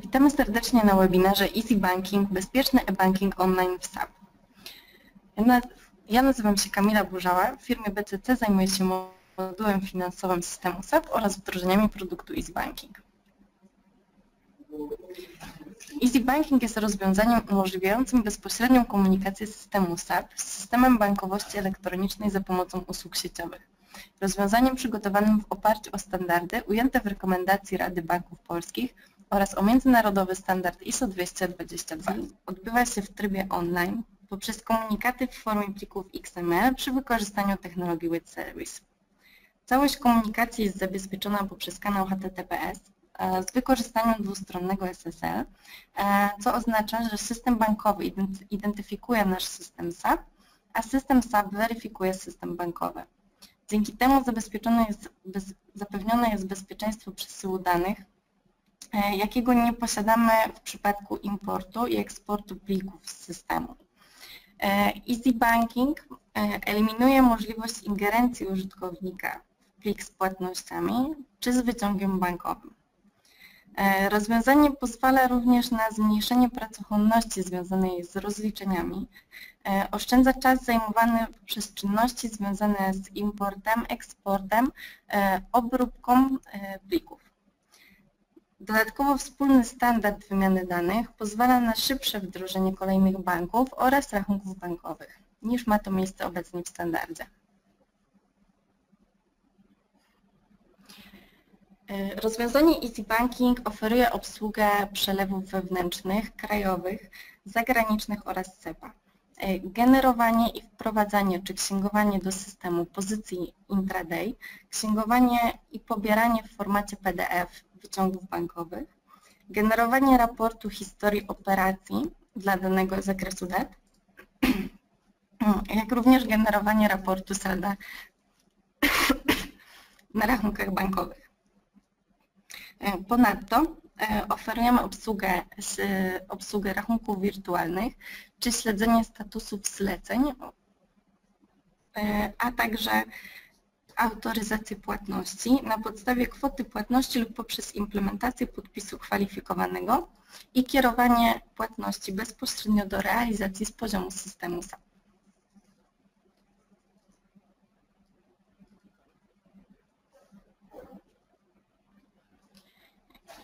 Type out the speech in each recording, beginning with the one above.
Witamy serdecznie na webinarze Easy Banking, bezpieczny e-banking online w SAP. Ja nazywam się Kamila Burzała, w firmie BCC zajmuję się modułem finansowym systemu SAP oraz wdrożeniami produktu Easy Banking. Easy Banking jest rozwiązaniem umożliwiającym bezpośrednią komunikację systemu SAP z systemem bankowości elektronicznej za pomocą usług sieciowych. Rozwiązaniem przygotowanym w oparciu o standardy ujęte w rekomendacji Rady Banków Polskich oraz o międzynarodowy standard ISO 222 odbywa się w trybie online poprzez komunikaty w formie plików XML przy wykorzystaniu technologii With Service. Całość komunikacji jest zabezpieczona poprzez kanał HTTPS e, z wykorzystaniem dwustronnego SSL, e, co oznacza, że system bankowy identyfikuje nasz system SAP, a system SAP weryfikuje system bankowy. Dzięki temu jest, zapewnione jest bezpieczeństwo przesyłu danych, jakiego nie posiadamy w przypadku importu i eksportu plików z systemu. E, Easy Banking e, eliminuje możliwość ingerencji użytkownika w plik z płatnościami czy z wyciągiem bankowym. E, rozwiązanie pozwala również na zmniejszenie pracochłonności związanej z rozliczeniami, oszczędza czas zajmowany przez czynności związane z importem, eksportem, obróbką plików. Dodatkowo wspólny standard wymiany danych pozwala na szybsze wdrożenie kolejnych banków oraz rachunków bankowych, niż ma to miejsce obecnie w standardzie. E, rozwiązanie Easy Banking oferuje obsługę przelewów wewnętrznych, krajowych, zagranicznych oraz SEPA. E, generowanie i wprowadzanie czy księgowanie do systemu pozycji intraday, księgowanie i pobieranie w formacie PDF wyciągów bankowych, generowanie raportu historii operacji dla danego zakresu dat, jak również generowanie raportu salda na rachunkach bankowych. E, ponadto e, oferujemy obsługę, obsługę rachunków wirtualnych czy śledzenie statusów zleceń, e, a także autoryzację płatności na podstawie kwoty płatności lub poprzez implementację podpisu kwalifikowanego i kierowanie płatności bezpośrednio do realizacji z poziomu systemu SAP.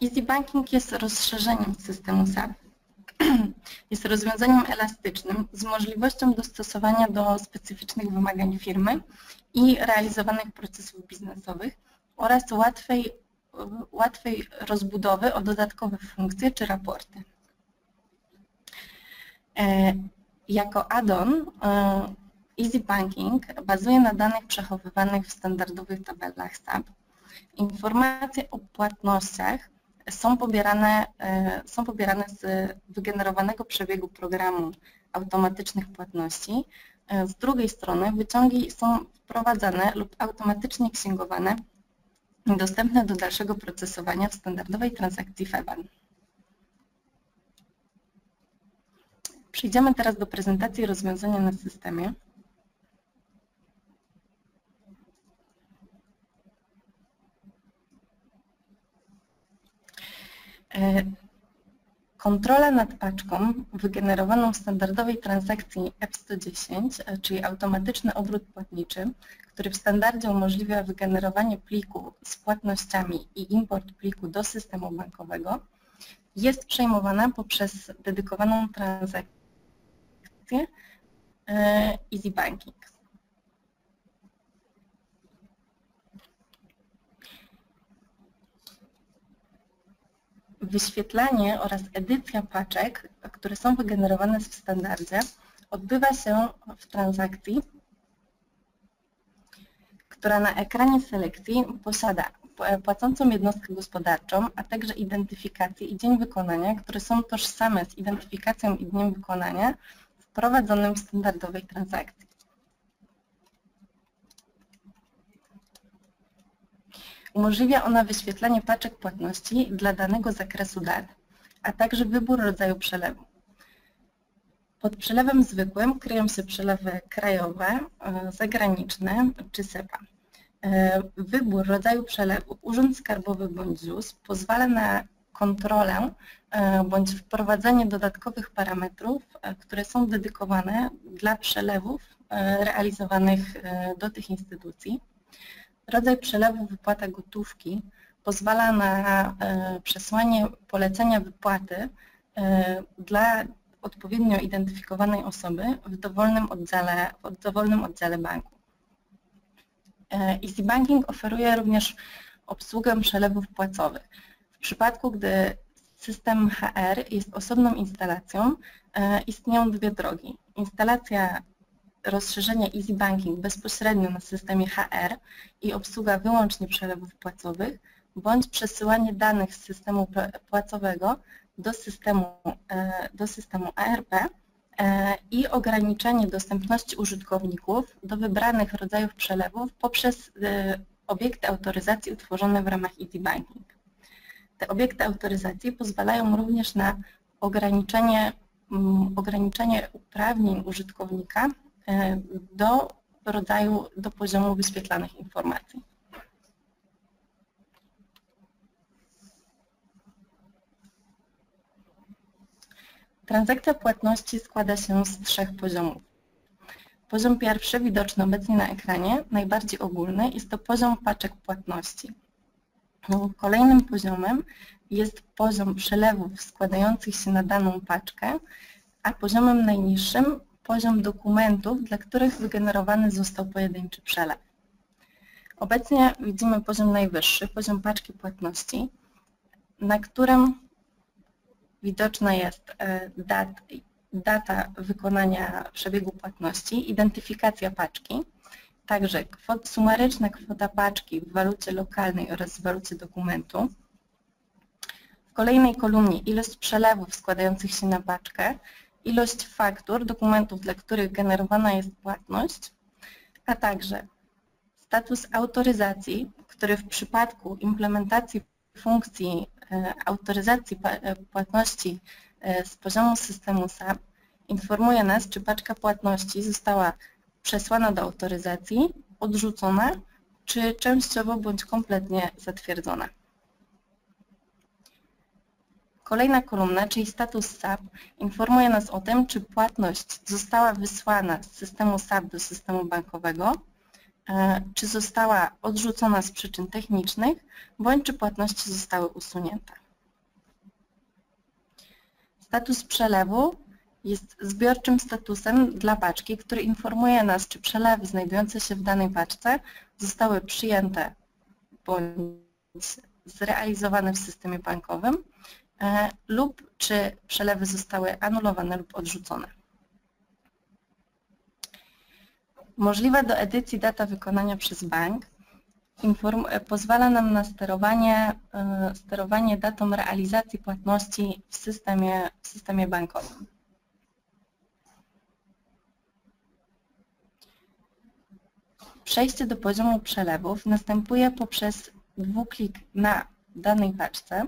Easy Banking jest rozszerzeniem systemu SAP. Jest rozwiązaniem elastycznym z możliwością dostosowania do specyficznych wymagań firmy i realizowanych procesów biznesowych oraz łatwej, łatwej rozbudowy o dodatkowe funkcje czy raporty. E, jako add-on e, Easy Banking bazuje na danych przechowywanych w standardowych tabelach SAP. Informacje o płatnościach są pobierane, e, są pobierane z wygenerowanego przebiegu programu automatycznych płatności. Z drugiej strony wyciągi są wprowadzane lub automatycznie księgowane i dostępne do dalszego procesowania w standardowej transakcji FEBAN. Przejdziemy teraz do prezentacji rozwiązania na systemie. Kontrola nad paczką wygenerowaną w standardowej transakcji F110, e, czyli automatyczny obrót płatniczy, który w standardzie umożliwia wygenerowanie pliku z płatnościami i import pliku do systemu bankowego, jest przejmowana poprzez dedykowaną transakcję e, Easy Banking. Wyświetlanie oraz edycja paczek, które są wygenerowane w standardzie, odbywa się w transakcji, która na ekranie selekcji posiada płacącą jednostkę gospodarczą, a także identyfikację i dzień wykonania, które są tożsame z identyfikacją i dniem wykonania wprowadzonym w standardowej transakcji. Umożliwia ona wyświetlanie paczek płatności dla danego zakresu dat, a także wybór rodzaju przelewu. Pod przelewem zwykłym kryją się przelewy krajowe, e, zagraniczne czy SEPA. E, wybór rodzaju przelewu Urząd Skarbowy bądź ZUS pozwala na kontrolę e, bądź wprowadzenie dodatkowych parametrów, które są dedykowane dla przelewów realizowanych do tych instytucji. Rodzaj przelewu wypłata gotówki pozwala na przesłanie polecenia wypłaty dla odpowiednio identyfikowanej osoby w dowolnym oddziale, w dowolnym oddziale banku. Easy Banking oferuje również obsługę przelewów płacowych. W przypadku, gdy system HR jest osobną instalacją, e, istnieją dwie drogi. Instalacja rozszerzenia Easy Banking bezpośrednio na systemie HR i obsługa wyłącznie przelewów płacowych, bądź przesyłanie danych z systemu płacowego do systemu, e, do systemu ARP e, i ograniczenie dostępności użytkowników do wybranych rodzajów przelewów poprzez obiekty autoryzacji utworzone w ramach Easy Banking. Te obiekty autoryzacji pozwalają również na ograniczenie, mm, ograniczenie uprawnień użytkownika e, do rodzaju, do poziomu wyświetlanych informacji. Transakcja płatności składa się z trzech poziomów. Poziom pierwszy, widoczny obecnie na ekranie, najbardziej ogólny, jest to poziom paczek płatności. Kolejnym poziomem jest poziom przelewów składających się na daną paczkę, a poziomem najniższym poziom dokumentów, dla których wygenerowany został pojedynczy przelew. Obecnie widzimy poziom najwyższy, poziom paczki płatności, na którym widoczna jest e, dat, data wykonania przebiegu płatności, identyfikacja paczki, także kwot, sumaryczna kwota paczki w walucie lokalnej oraz w walucie dokumentu. W kolejnej kolumnie ilość przelewów składających się na paczkę, ilość faktur, dokumentów, dla których generowana jest płatność, a także status autoryzacji, który w przypadku implementacji funkcji e, autoryzacji e, płatności E, z poziomu systemu SAP informuje nas, czy paczka płatności została przesłana do autoryzacji, odrzucona, czy częściowo bądź kompletnie zatwierdzona. Kolejna kolumna, czyli status SAP, informuje nas o tym, czy płatność została wysłana z systemu SAP do systemu bankowego, e, czy została odrzucona z przyczyn technicznych, bądź czy płatności zostały usunięte. Status przelewu jest zbiorczym statusem dla paczki, który informuje nas, czy przelewy znajdujące się w danej paczce zostały przyjęte bądź zrealizowane w systemie bankowym lub czy przelewy zostały anulowane lub odrzucone. Możliwa do edycji data wykonania przez bank inform, pozwala nam na sterowanie, e, sterowanie datą realizacji płatności w systemie, w systemie bankowym. Przejście do poziomu przelewów następuje poprzez dwuklik na danej paczce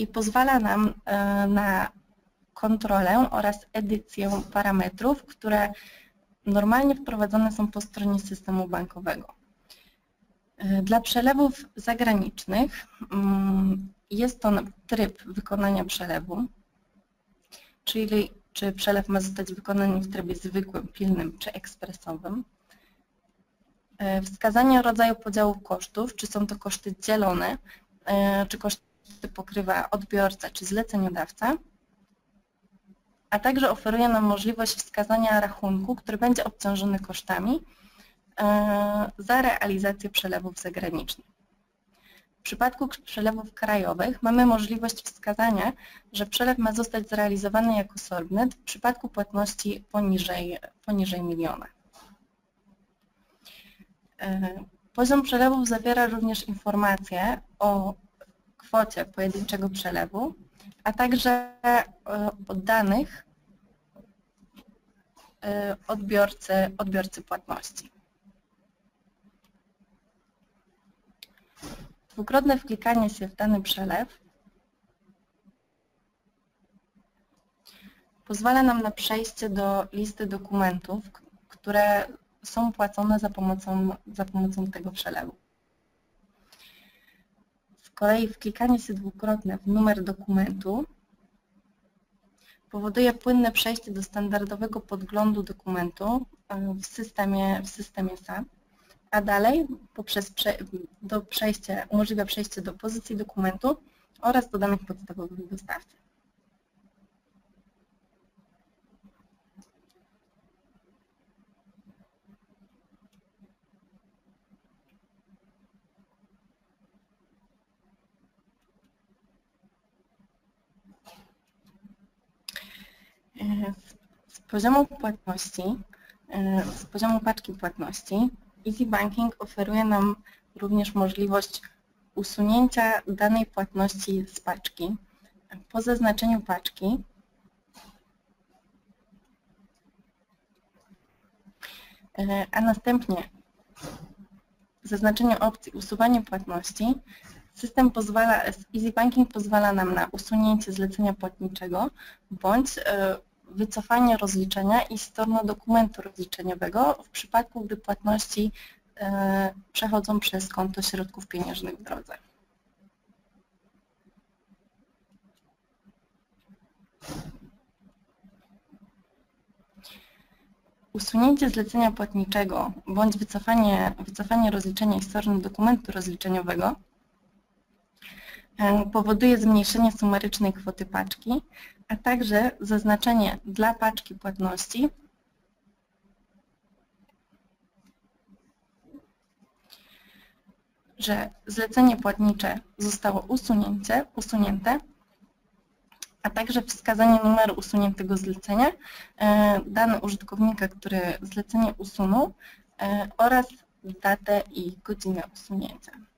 i pozwala nam e, na kontrolę oraz edycję parametrów, które normalnie wprowadzone są po stronie systemu bankowego. E, dla przelewów zagranicznych mm, jest to tryb wykonania przelewu, czyli czy przelew ma zostać wykonany w trybie zwykłym, pilnym czy ekspresowym. E, wskazanie rodzaju podziału kosztów, czy są to koszty dzielone, czy koszty pokrywa odbiorca czy zleceniodawca a także oferuje nam możliwość wskazania rachunku, który będzie obciążony kosztami e, za realizację przelewów zagranicznych. W przypadku przelewów krajowych mamy możliwość wskazania, że przelew ma zostać zrealizowany jako solvnet w przypadku płatności poniżej, poniżej miliona. E, poziom przelewów zawiera również informacje o kwocie pojedynczego przelewu, a także e, o danych e, odbiorcy, odbiorcy płatności. Dwukrotne wklikanie się w dany przelew pozwala nam na przejście do listy dokumentów, które są płacone za pomocą, za pomocą tego przelewu. Kolei wklikanie się dwukrotne w numer dokumentu powoduje płynne przejście do standardowego podglądu dokumentu e, w systemie, w systemie SAP, a dalej poprzez prze, do przejścia, umożliwia przejście do pozycji dokumentu oraz do danych podstawowych dostawcy. Z poziomu płatności, z poziomu paczki płatności Easy Banking oferuje nam również możliwość usunięcia danej płatności z paczki. Po zaznaczeniu paczki a następnie zaznaczeniu opcji usuwanie płatności system pozwala, Easy Banking pozwala nam na usunięcie zlecenia płatniczego bądź e, wycofanie rozliczenia i stronę dokumentu rozliczeniowego w przypadku, gdy płatności e, przechodzą przez konto środków pieniężnych w drodze. Usunięcie zlecenia płatniczego bądź wycofanie, wycofanie rozliczenia i strony dokumentu rozliczeniowego powoduje zmniejszenie sumarycznej kwoty paczki, a także zaznaczenie dla paczki płatności że zlecenie płatnicze zostało usunięte, usunięte a także wskazanie numeru usuniętego zlecenia, e, dane użytkownika, który zlecenie usunął e, oraz datę i godzinę usunięcia.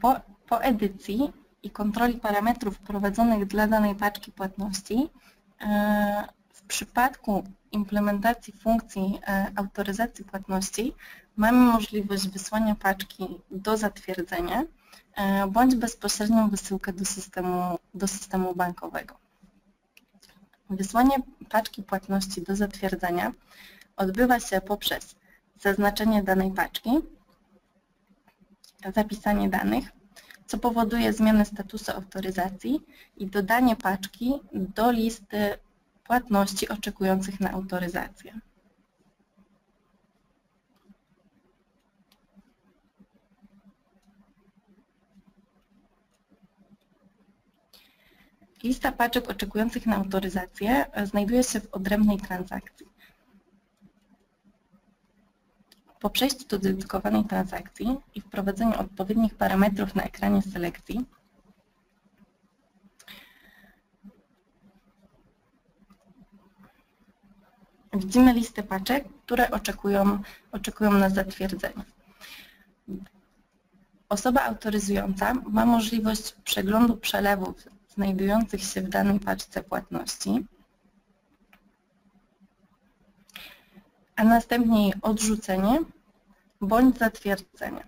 Po, po edycji i kontroli parametrów prowadzonych dla danej paczki płatności e, w przypadku implementacji funkcji e, autoryzacji płatności mamy możliwość wysłania paczki do zatwierdzenia e, bądź bezpośrednią wysyłkę do systemu, do systemu bankowego. Wysłanie paczki płatności do zatwierdzenia odbywa się poprzez zaznaczenie danej paczki, zapisanie danych, co powoduje zmianę statusu autoryzacji i dodanie paczki do listy płatności oczekujących na autoryzację. Lista paczek oczekujących na autoryzację znajduje się w odrębnej transakcji. Po przejściu do dedykowanej transakcji i wprowadzeniu odpowiednich parametrów na ekranie selekcji, widzimy listę paczek, które oczekują, oczekują na zatwierdzenie. Osoba autoryzująca ma możliwość przeglądu przelewów znajdujących się w danej paczce płatności, a następnie jej odrzucenie bądź zatwierdzenie.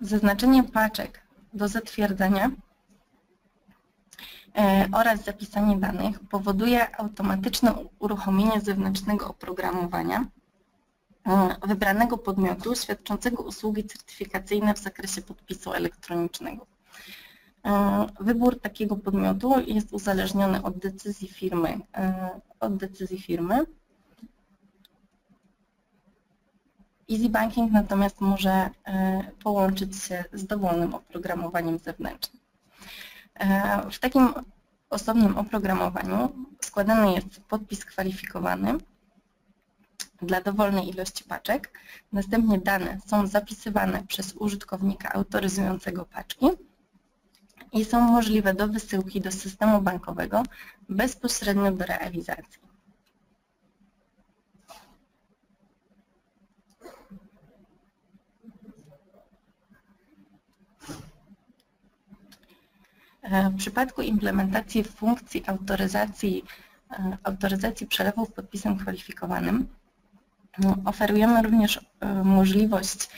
Zaznaczenie paczek do zatwierdzenia e, oraz zapisanie danych powoduje automatyczne uruchomienie zewnętrznego oprogramowania e, wybranego podmiotu świadczącego usługi certyfikacyjne w zakresie podpisu elektronicznego. E, wybór takiego podmiotu jest uzależniony od decyzji firmy. E, od decyzji firmy. Easy Banking natomiast może e, połączyć się z dowolnym oprogramowaniem zewnętrznym. W takim osobnym oprogramowaniu składany jest podpis kwalifikowany dla dowolnej ilości paczek. Następnie dane są zapisywane przez użytkownika autoryzującego paczki i są możliwe do wysyłki do systemu bankowego bezpośrednio do realizacji. W przypadku implementacji funkcji autoryzacji, autoryzacji przelewów podpisem kwalifikowanym oferujemy również możliwość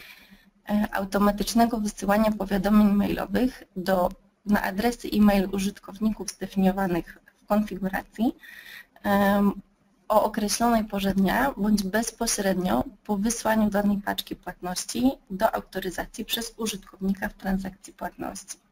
automatycznego wysyłania powiadomień mailowych do, na adresy e-mail użytkowników zdefiniowanych w konfiguracji o określonej porze dnia bądź bezpośrednio po wysłaniu danej paczki płatności do autoryzacji przez użytkownika w transakcji płatności.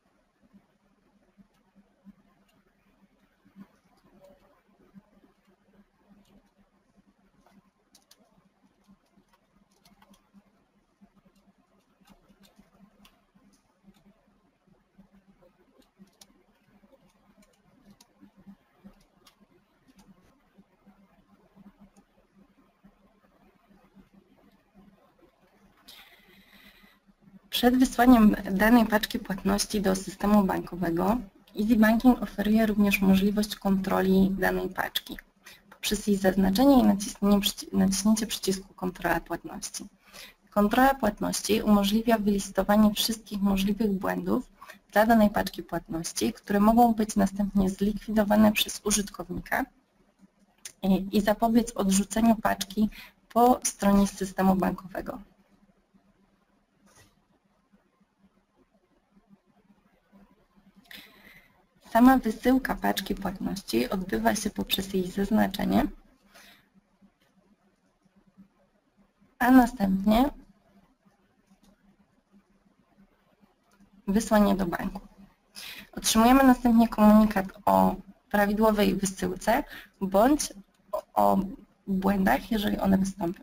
Przed wysłaniem danej paczki płatności do systemu bankowego Easy Banking oferuje również możliwość kontroli danej paczki poprzez jej zaznaczenie i naciśnięcie przycisku Kontrola płatności. Kontrola płatności umożliwia wylistowanie wszystkich możliwych błędów dla danej paczki płatności, które mogą być następnie zlikwidowane przez użytkownika i zapobiec odrzuceniu paczki po stronie systemu bankowego. Sama wysyłka paczki płatności odbywa się poprzez jej zaznaczenie, a następnie wysłanie do banku. Otrzymujemy następnie komunikat o prawidłowej wysyłce bądź o błędach, jeżeli one wystąpią.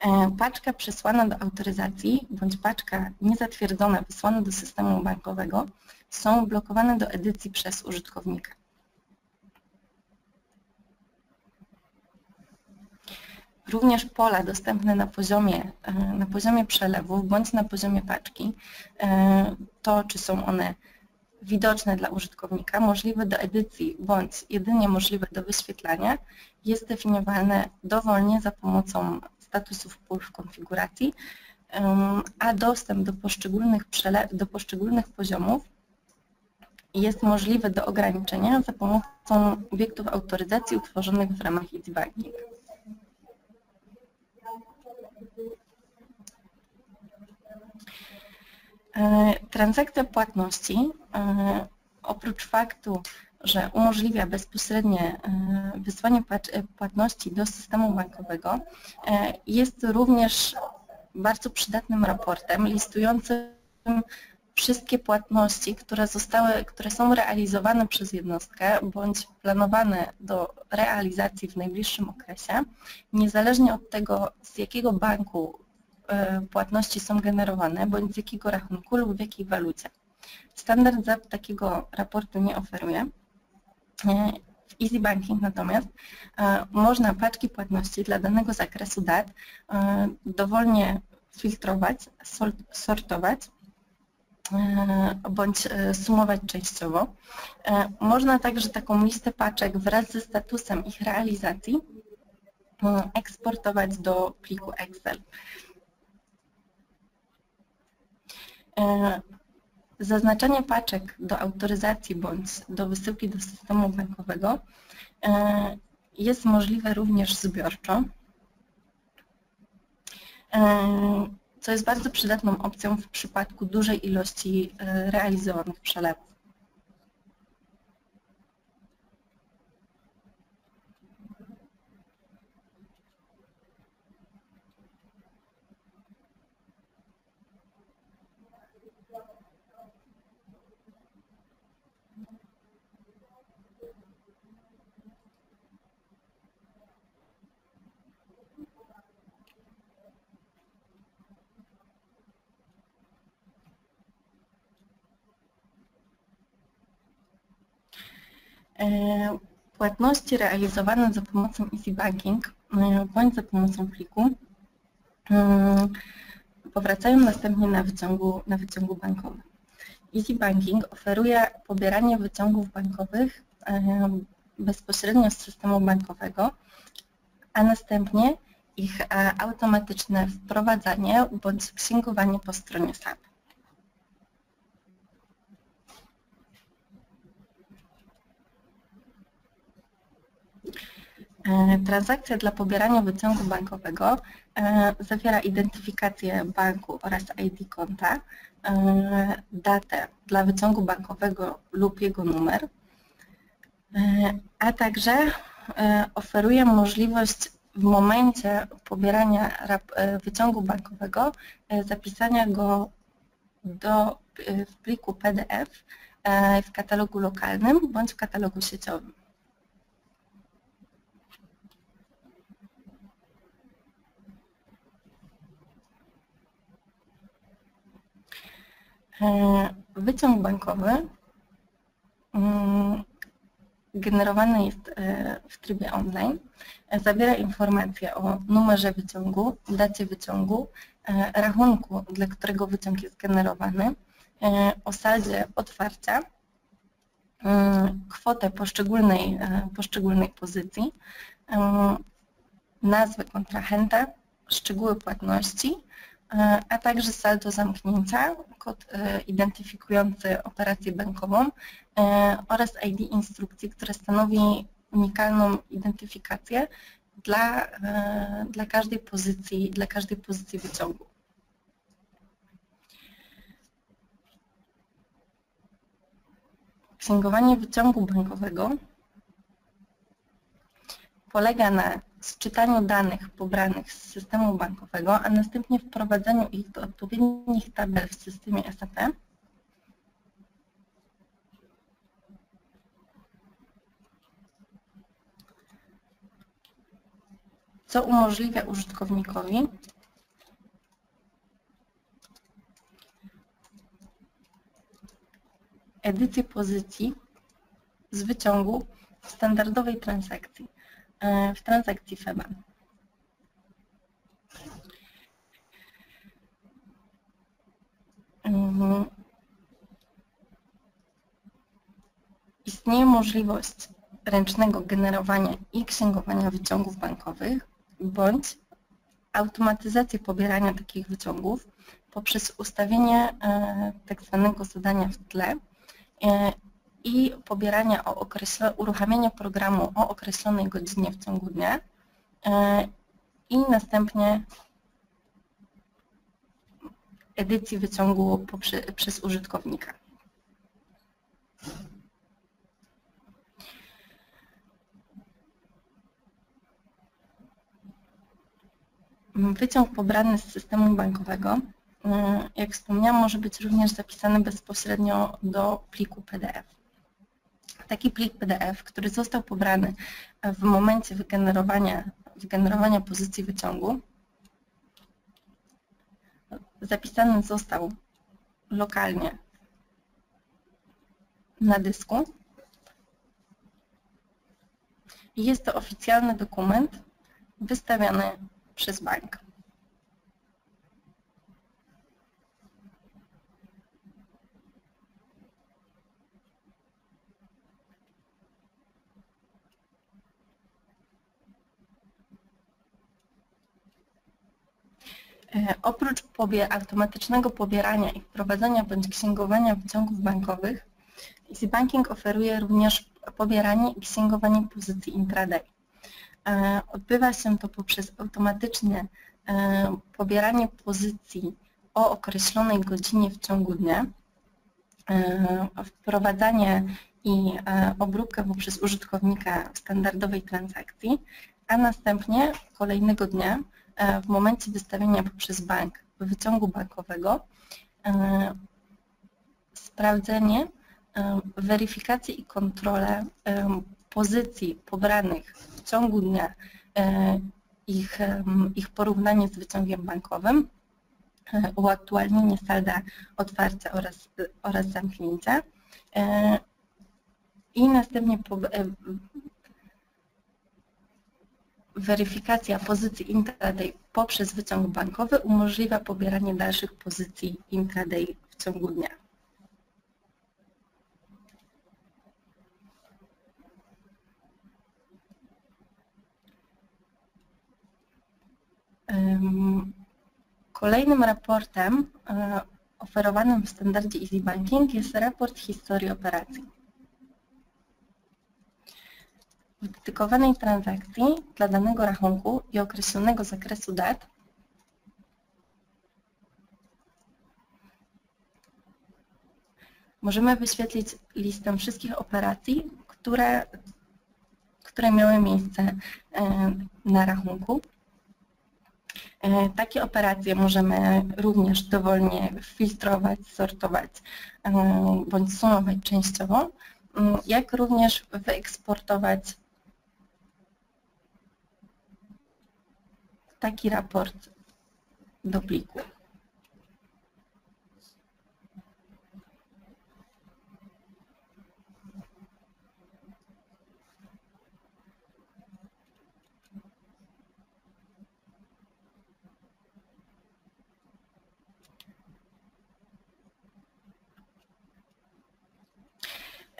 E, paczka przesłana do autoryzacji bądź paczka niezatwierdzona wysłana do systemu bankowego są blokowane do edycji przez użytkownika. Również pola dostępne na poziomie, e, na poziomie przelewów bądź na poziomie paczki, e, to czy są one widoczne dla użytkownika, możliwe do edycji bądź jedynie możliwe do wyświetlania, jest definiowane dowolnie za pomocą statusów pól w konfiguracji, a dostęp do poszczególnych, do poszczególnych poziomów jest możliwy do ograniczenia za pomocą obiektów autoryzacji utworzonych w ramach EasyBanking. E, transakcja płatności e, oprócz faktu, że umożliwia bezpośrednie e, wysłanie płatności do systemu bankowego, jest również bardzo przydatnym raportem listującym wszystkie płatności, które zostały, które są realizowane przez jednostkę bądź planowane do realizacji w najbliższym okresie, niezależnie od tego, z jakiego banku e, płatności są generowane, bądź z jakiego rachunku lub w jakiej walucie. Standard ZAP takiego raportu nie oferuje. E, w Easy Banking natomiast e, można paczki płatności dla danego zakresu dat dowolnie filtrować, sortować E, bądź e, sumować częściowo. E, można także taką listę paczek wraz ze statusem ich realizacji eksportować do pliku Excel. Zaznaczenie paczek do autoryzacji bądź do wysyłki do systemu bankowego jest możliwe również zbiorczo co jest bardzo przydatną opcją w przypadku dużej ilości e, realizowanych przelewów. Płatności realizowane za pomocą Easy Banking e, bądź za pomocą pliku e, powracają następnie na wyciągu, na wyciągu bankowym. Easy Banking oferuje pobieranie wyciągów bankowych bezpośrednio z systemu bankowego, a następnie ich automatyczne wprowadzanie bądź księgowanie po stronie SAP. Transakcja dla pobierania wyciągu bankowego zawiera identyfikację banku oraz ID konta, datę dla wyciągu bankowego lub jego numer, a także oferuje możliwość w momencie pobierania wyciągu bankowego zapisania go do, w pliku PDF w katalogu lokalnym bądź w katalogu sieciowym. Wyciąg bankowy mm, generowany jest e, w trybie online. Zawiera informacje o numerze wyciągu, dacie wyciągu, e, rachunku, dla którego wyciąg jest generowany, e, o saldzie otwarcia, kwotę poszczególnej, poszczególnej pozycji, nazwę kontrahenta, szczegóły płatności, a także saldo zamknięcia, kod e, identyfikujący operację bankową e, oraz ID instrukcji, które stanowi unikalną identyfikację dla, e, dla każdej pozycji, dla każdej pozycji wyciągu. Księgowanie wyciągu bankowego polega na sczytaniu danych pobranych z systemu bankowego, a następnie wprowadzeniu ich do odpowiednich tabel w systemie SAP, co umożliwia użytkownikowi edycję pozycji z wyciągu standardowej transakcji. E, w transakcji FEMA. Mhm. Istnieje możliwość ręcznego generowania i księgowania wyciągów bankowych bądź automatyzację pobierania takich wyciągów poprzez ustawienie e, tak zwanego zadania w tle e, i pobierania o określo, uruchamiania programu o określonej godzinie w ciągu dnia e, i następnie edycji wyciągu przez użytkownika. Wyciąg pobrany z systemu bankowego, e, jak wspomniałam, może być również zapisany bezpośrednio do pliku PDF taki plik PDF, który został pobrany w momencie wygenerowania, wygenerowania pozycji wyciągu, zapisany został lokalnie na dysku jest to oficjalny dokument wystawiany przez bank. Oprócz pobie automatycznego pobierania i wprowadzania bądź księgowania wyciągów bankowych, Easy Banking oferuje również pobieranie i księgowanie pozycji intraday. E, odbywa się to poprzez automatyczne e, pobieranie pozycji o określonej godzinie w ciągu dnia, wprowadzanie i obróbkę poprzez użytkownika standardowej transakcji, a następnie kolejnego dnia E, w momencie wystawienia poprzez bank wyciągu bankowego e, sprawdzenie, e, weryfikację i kontrolę pozycji pobranych w ciągu dnia, ich, ich porównanie z wyciągiem bankowym, uaktualnienie salda otwarcia oraz, oraz zamknięcia i następnie Weryfikacja pozycji intraday poprzez wyciąg bankowy umożliwia pobieranie dalszych pozycji intraday w ciągu dnia. Kolejnym raportem e, oferowanym w standardzie Easy Banking jest raport historii operacji. W dedykowanej transakcji dla danego rachunku i określonego zakresu dat możemy wyświetlić listę wszystkich operacji, które, które miały miejsce e, na rachunku. E, takie operacje możemy również dowolnie filtrować, sortować e, bądź sumować częściowo, jak również wyeksportować taki raport do pliku.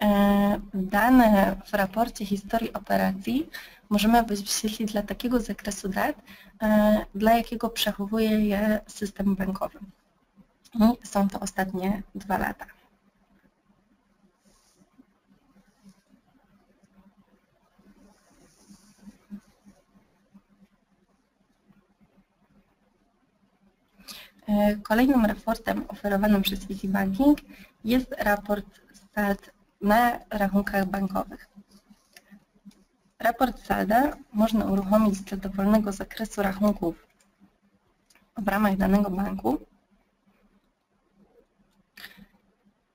E, dane w raporcie historii operacji możemy wyświetlić dla takiego zakresu dat, e, dla jakiego przechowuje je system bankowy. I są to ostatnie dwa lata. E, kolejnym raportem oferowanym przez Easy Banking jest raport SALT na rachunkach bankowych. Raport salda można uruchomić dla dowolnego zakresu rachunków w ramach danego banku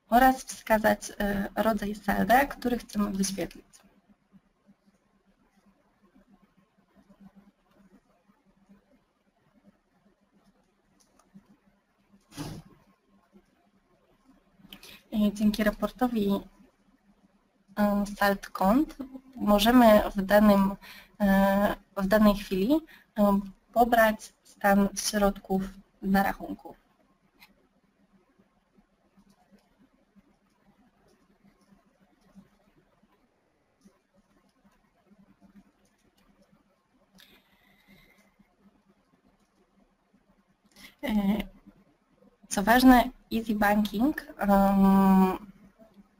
oraz wskazać e, rodzaj salda, który chcemy wyświetlić. Dzięki raportowi salt kont możemy w, danym, e, w danej chwili e, pobrać stan środków na rachunku. E, co ważne, Easy Banking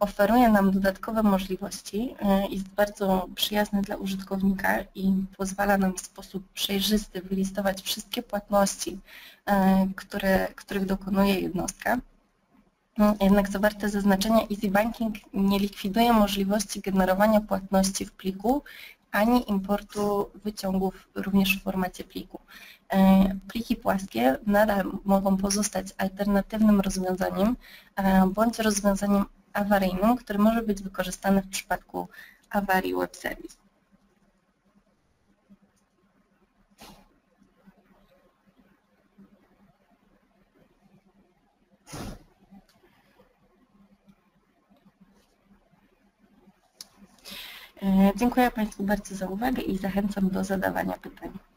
oferuje nam dodatkowe możliwości, y, jest bardzo przyjazny dla użytkownika i pozwala nam w sposób przejrzysty wylistować wszystkie płatności, y, które, których dokonuje jednostka. Y, jednak co warte zaznaczenia, Easy Banking nie likwiduje możliwości generowania płatności w pliku ani importu wyciągów również w formacie pliku. Pliki płaskie nadal mogą pozostać alternatywnym rozwiązaniem bądź rozwiązaniem awaryjnym, który może być wykorzystany w przypadku awarii web service. E, dziękuję Państwu bardzo za uwagę i zachęcam do zadawania pytań.